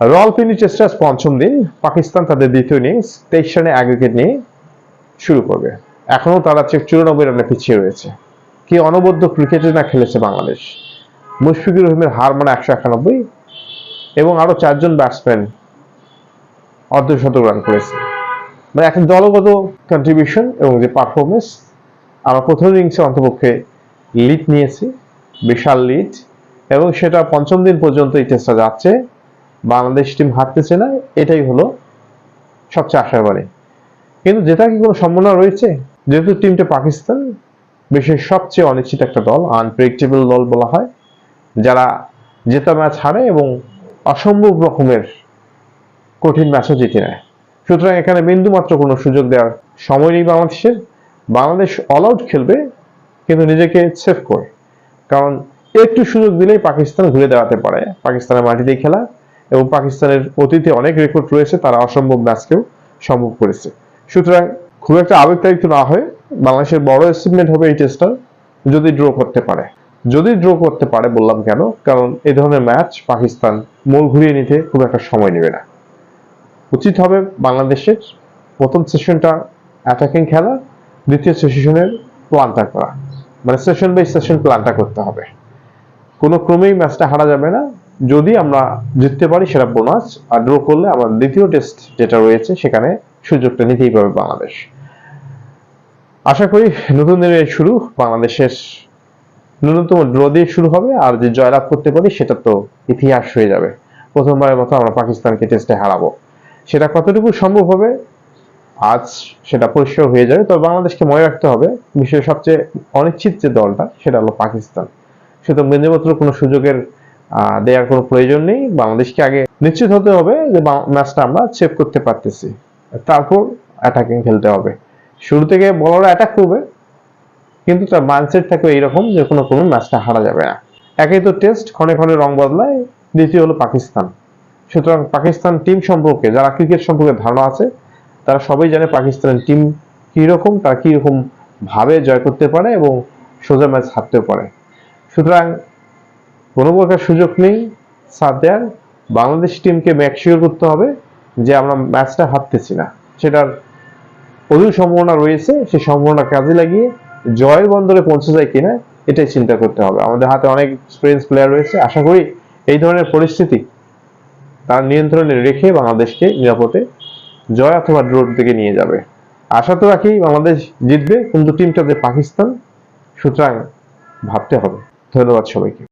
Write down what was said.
রলপিনি টেস্টে আজ পঞ্চম দিন, পাকিস্তান তাদের দ্বিতীয় ইনিংস তেইশ রানে এক নিয়ে শুরু করবে। এখনও তারা চুরানব্বই রানে পিছিয়ে রয়েছে। কি অনবদ্য ক্রিকেটে না খেলেছে বাংলাদেশ? মুশফিকুর রহিমের হার মানে একশো একানব্বই এবং আরও চারজন ব্যাটসম্যান অর্ধশতক রান করেছে। মানে একটা দলগত কন্ট্রিবিউশন এবং যে পারফরমেন্স আমরা প্রথম ইনিংসে অন্তপক্ষে লিড নিয়েছি, বিশাল লিড এবং সেটা পঞ্চম দিন পর্যন্ত এই টেস্টটা যাচ্ছে। বাংলাদেশ টিম হারতেছে না, এটাই হলো সবচেয়ে আশার বাণী কিন্তু যেটা কি কোনো সম্ভাবনা রয়েছে? যেহেতু টিমটা পাকিস্তান, বিশ্বের সবচেয়ে অনিশ্চিত একটা দল আনপ্রেডিক্টেবল দল বলা হয়, যারা জেতা ম্যাচ হারে এবং অসম্ভব রকমের কঠিন ম্যাচও জিতে নেয়। সুতরাং এখানে বিন্দু মাত্র কোনো সুযোগ দেওয়ার সময় নেই বাংলাদেশের। বাংলাদেশ অল আউট খেলবে, কিন্তু নিজেকে সেভ করে। কারণ একটু সুযোগ দিলেই পাকিস্তান ঘুরে দাঁড়াতে পারে, পাকিস্তানের মাটিতেই খেলা। এবং পাকিস্তানের অতীতে অনেক রেকর্ড রয়েছে, তারা অসম্ভব ম্যাচকেও সম্ভব করেছে। সুতরাং খুব একটা আবেগতাড়িত না হয়ে বাংলাদেশের বড় অ্যাচিভমেন্ট হবে এই টেস্টটা যদি ড্র করতে পারে। যদি ড্র করতে পারে বললাম কেন? কারণ এই ধরনের ম্যাচ পাকিস্তান মোল ঘুরিয়ে নিতে খুব একটা সময় নেবে না। উচিত হবে বাংলাদেশের প্রথম সেশনটা অ্যাটাকিং খেলা, দ্বিতীয় সেশনের প্ল্যানটা করা। মানে সেশন বাই সেশন প্ল্যানটা করতে হবে। কোনো ক্রমেই ম্যাচটা হারা যাবে না। যদি আমরা জিততে পারি সেটা বোনাস আর ড্র করলে আমার দ্বিতীয় টেস্ট যেটা রয়েছে সেখানে সুযোগটা নিতেই পারবে বাংলাদেশ। আশা করি নতুন দিনের শুরু, বাংলাদেশের ন্যূনতম ড্র দিয়ে শুরু হবে, আর যে জয়লাভ করতে পারি সেটা তো ইতিহাস হয়ে যাবে। প্রথমবারের মতো আমরা পাকিস্তানকে টেস্টে হারাবো। সেটা কতটুকু সম্ভব হবে? আজ সেটা পরিষ্কার হয়ে যাবে, তবে বাংলাদেশকে মনে রাখতে হবে, বিশ্বের সবচেয়ে অনিশ্চিত যে দলটা, সেটা হলো পাকিস্তান। সুতরাং বিন্দুমাত্র কোনো সুযোগের দেওয়ার কোনো প্রয়োজন নেই। বাংলাদেশকে আগে নিশ্চিত হতে হবে যে ম্যাচটা আমরা সেভ করতে পারতেছি। তারপর অ্যাটাকিং খেলতে হবে। শুরু থেকে বলাররা অ্যাটাক করবে, কিন্তু তার মাইন্ডসেট থাকবে এইরকম যে কোনো কোনো ম্যাচটা হারা যাবে না। একই তো টেস্ট ক্ষণে ক্ষণে রং বদলায়, দ্বিতীয় হলো পাকিস্তান। সুতরাং পাকিস্তান টিম সম্পর্কে, যারা ক্রিকেট সম্পর্কে ধারণা আছে, তারা সবাই জানে পাকিস্তানের টিম কীরকম, তারা কীরকম ভাবে জয় করতে পারে এবং সোজা ম্যাচ হারতেও পারে। সুতরাং কোনো প্রকার সুযোগ নেই সাথ দেওয়ার বাংলাদেশ টিমকে ম্যাকশিওর করতে হবে যে আমরা ম্যাচটা হারতেছি না। সেটার অধিক সম্ভাবনা রয়েছে, সেই সম্ভাবনা কাজে লাগিয়ে জয়ের বন্দরে পৌঁছে যায় কিনা, এটাই চিন্তা করতে হবে। আমাদের হাতে অনেক এক্সপিরিয়েন্স প্লেয়ার রয়েছে। আশা করি এই ধরনের পরিস্থিতি তার নিয়ন্ত্রণে রেখে বাংলাদেশকে নিরাপদে জয় অথবা ড্রোর দিকে নিয়ে যাবে। আশা তো রাখি বাংলাদেশ জিতবে, কিন্তু টিমটা যে পাকিস্তান, সুতরাং ভাবতে হবে। ধন্যবাদ সবাইকে।